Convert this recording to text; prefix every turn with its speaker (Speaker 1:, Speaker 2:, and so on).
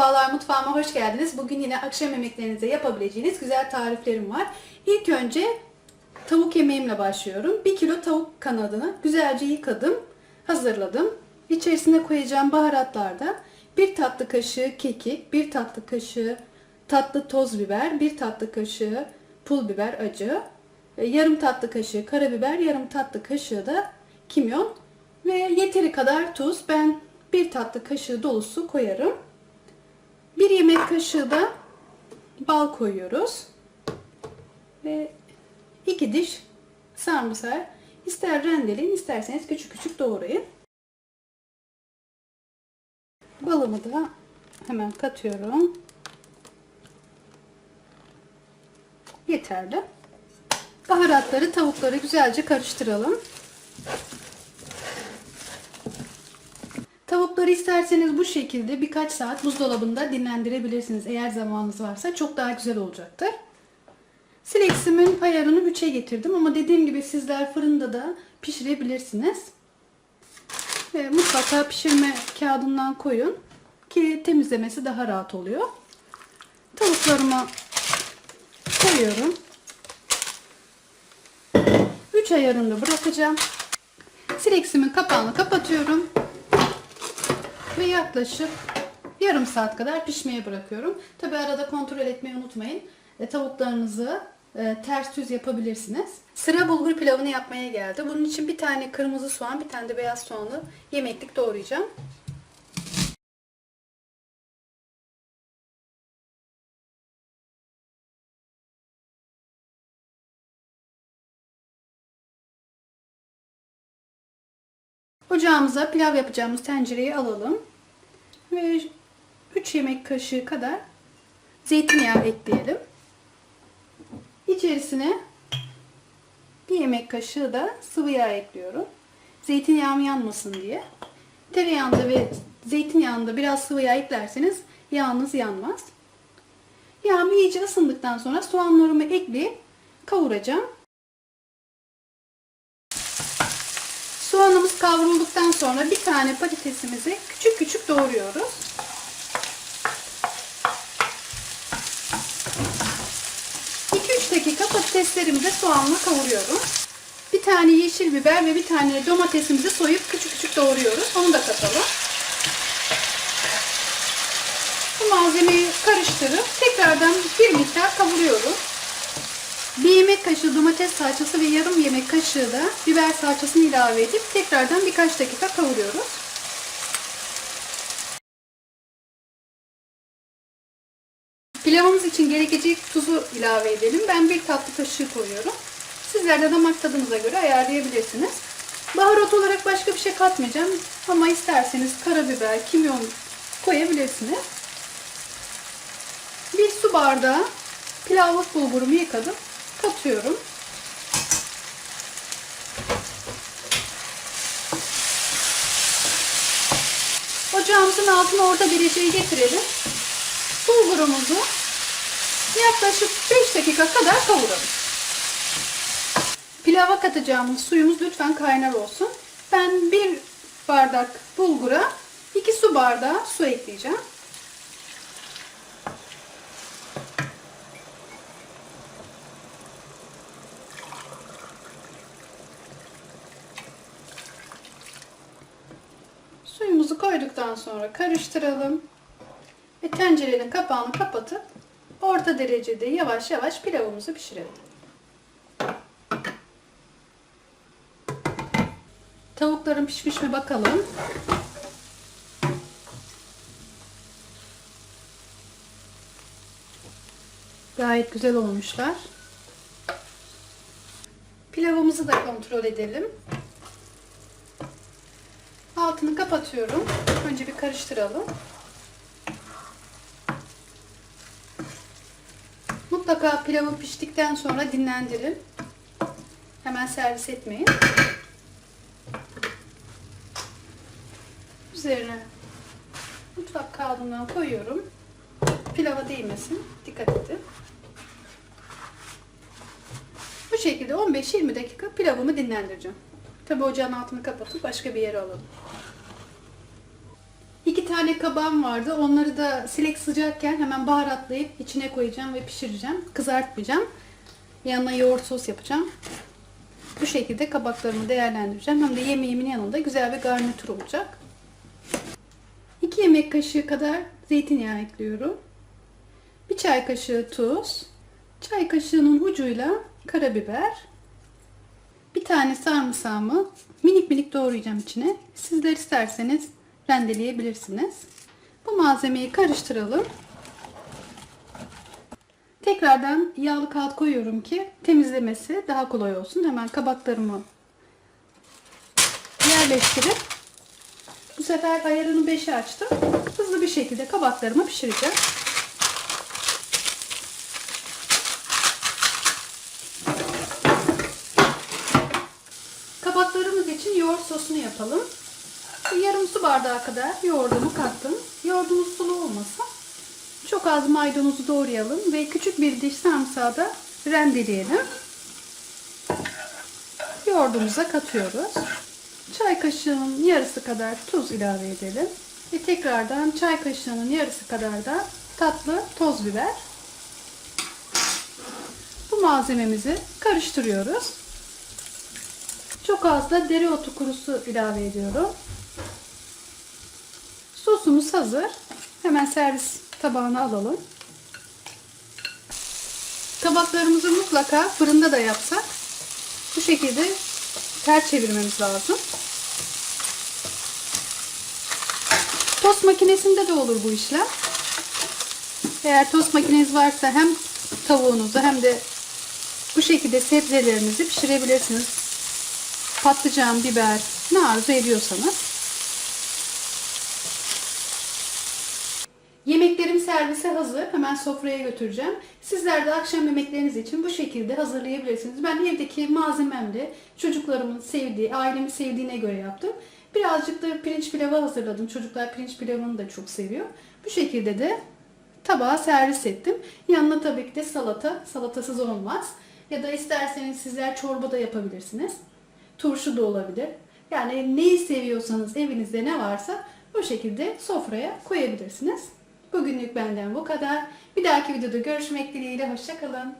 Speaker 1: Merhabalar mutfağıma hoş geldiniz. Bugün yine akşam yemeklerinize yapabileceğiniz güzel tariflerim var. İlk önce tavuk yemeğimle başlıyorum. 1 kilo tavuk kanadını güzelce yıkadım, hazırladım. İçerisine koyacağım baharatlarda 1 tatlı kaşığı kekik, 1 tatlı kaşığı tatlı toz biber, 1 tatlı kaşığı pul biber acı, e, yarım tatlı kaşığı karabiber, yarım tatlı kaşığı da kimyon ve yeteri kadar tuz. Ben bir tatlı kaşığı dolusu koyarım. Bir yemek kaşığı da bal koyuyoruz. Ve iki diş sarımsak. İster rendeleyin isterseniz küçük küçük doğrayın. Balımı da hemen katıyorum. Yeterli. Baharatları, tavukları güzelce karıştıralım. Tavukları isterseniz bu şekilde birkaç saat buzdolabında dinlendirebilirsiniz. Eğer zamanınız varsa çok daha güzel olacaktır. Sileximin ayarını 3'e getirdim ama dediğim gibi sizler fırında da pişirebilirsiniz. Ve mutlaka pişirme kağıdından koyun ki temizlemesi daha rahat oluyor. Tavuklarımı koyuyorum. 3 ayarında bırakacağım. Sileximin kapağını kapatıyorum ve yaklaşık yarım saat kadar pişmeye bırakıyorum. Tabi arada kontrol etmeyi unutmayın. E, tavuklarınızı e, ters düz yapabilirsiniz. Sıra bulgur pilavını yapmaya geldi. Bunun için bir tane kırmızı soğan, bir tane de beyaz soğanı yemeklik doğrayacağım. Ocağımıza pilav yapacağımız tencereyi alalım. Ve 3 yemek kaşığı kadar zeytinyağı ekleyelim. İçerisine bir yemek kaşığı da sıvı yağ ekliyorum. Zeytinyağım yanmasın diye. Tereyağında ve zeytinyağında biraz sıvı yağ eklerseniz yağınız yanmaz. Yağım iyice ısındıktan sonra soğanlarımı ekleyip kavuracağım. Kavrulduktan sonra bir tane patatesimizi küçük küçük doğruyoruz. dakika patateslerimi de soğanla kavuruyorum. Bir tane yeşil biber ve bir tane domatesimizi soyup küçük küçük doğruyoruz. Onu da katalım. Bu malzemeyi karıştırıp tekrardan bir miktar kavuruyoruz. 1 yemek kaşığı domates salçası ve yarım yemek kaşığı da biber salçasını ilave edip tekrardan birkaç dakika kavuruyoruz. Pilavımız için gerekecek tuzu ilave edelim. Ben bir tatlı kaşığı koyuyorum. Sizler de damak tadınıza göre ayarlayabilirsiniz. Baharat olarak başka bir şey katmayacağım. Ama isterseniz karabiber, kimyon koyabilirsiniz. Bir su bardağı pilavlık bulgurumu yıkadım katıyorum. Ocağımızın altına orta dereceyi getirelim. Bulgurumuzu yaklaşık 5 dakika kadar kavuralım. Pilava katacağımız suyumuz lütfen kaynar olsun. Ben bir bardak bulgura 2 su bardağı su ekleyeceğim. Suyumuzu koyduktan sonra karıştıralım. Ve tencerenin kapağını kapatıp orta derecede yavaş yavaş pilavımızı pişirelim. Tavukların pişmiş mi bakalım. Gayet güzel olmuşlar. Pilavımızı da kontrol edelim. Altını kapatıyorum. Önce bir karıştıralım. Mutlaka pilavı piştikten sonra dinlendirin. Hemen servis etmeyin. Üzerine mutfak kağıdından koyuyorum. Pilava değmesin. Dikkat edin. Bu şekilde 15-20 dakika pilavımı dinlendireceğim. Tabi ocağın altını kapatıp başka bir yere alalım. İki tane kabağım vardı. Onları da silek sıcakken hemen baharatlayıp içine koyacağım ve pişireceğim. Kızartmayacağım. Yanına yoğurt sos yapacağım. Bu şekilde kabaklarımı değerlendireceğim. Hem de yemeğimin yanında güzel bir garnitür olacak. 2 yemek kaşığı kadar zeytinyağı ekliyorum. Bir çay kaşığı tuz. Çay kaşığının ucuyla karabiber. Bir tane sarımsağımı minik minik doğrayacağım içine. Sizler isterseniz rendeleyebilirsiniz. Bu malzemeyi karıştıralım. Tekrardan yağlı kağıt koyuyorum ki temizlemesi daha kolay olsun. Hemen kabaklarımı yerleştirip bu sefer ayarını 5'e açtım. Hızlı bir şekilde kabaklarımı pişireceğim. İçin yoğurt sosunu yapalım. Yarım su bardağı kadar yoğurdumu kattım. Yoğurdumuz sulu olmasın. Çok az maydanozu doğrayalım ve küçük bir diş sarımsağı da rendeleyelim. Yoğurdumuza katıyoruz. Çay kaşığının yarısı kadar tuz ilave edelim. Ve tekrardan çay kaşığının yarısı kadar da tatlı toz biber. Bu malzememizi karıştırıyoruz. Çok az da dereotu kurusu ilave ediyorum. Sosumuz hazır. Hemen servis tabağına alalım. Kabaklarımızı mutlaka fırında da yapsak bu şekilde ters çevirmemiz lazım. Tost makinesinde de olur bu işlem. Eğer tost makineniz varsa hem tavuğunuzu hem de bu şekilde sebzelerinizi pişirebilirsiniz. Patlıcan, biber ne arzu ediyorsanız. Yemeklerim servise hazır. Hemen sofraya götüreceğim. Sizler de akşam yemekleriniz için bu şekilde hazırlayabilirsiniz. Ben evdeki malzememle çocuklarımın sevdiği, ailemin sevdiğine göre yaptım. Birazcık da pirinç pilavı hazırladım. Çocuklar pirinç pilavını da çok seviyor. Bu şekilde de tabağa servis ettim. Yanına tabii ki de salata. Salatasız olmaz. Ya da isterseniz sizler çorba da yapabilirsiniz. Turşu da olabilir. Yani neyi seviyorsanız evinizde ne varsa o şekilde sofraya koyabilirsiniz. Bugünlük benden bu kadar. Bir dahaki videoda görüşmek dileğiyle. Hoşçakalın.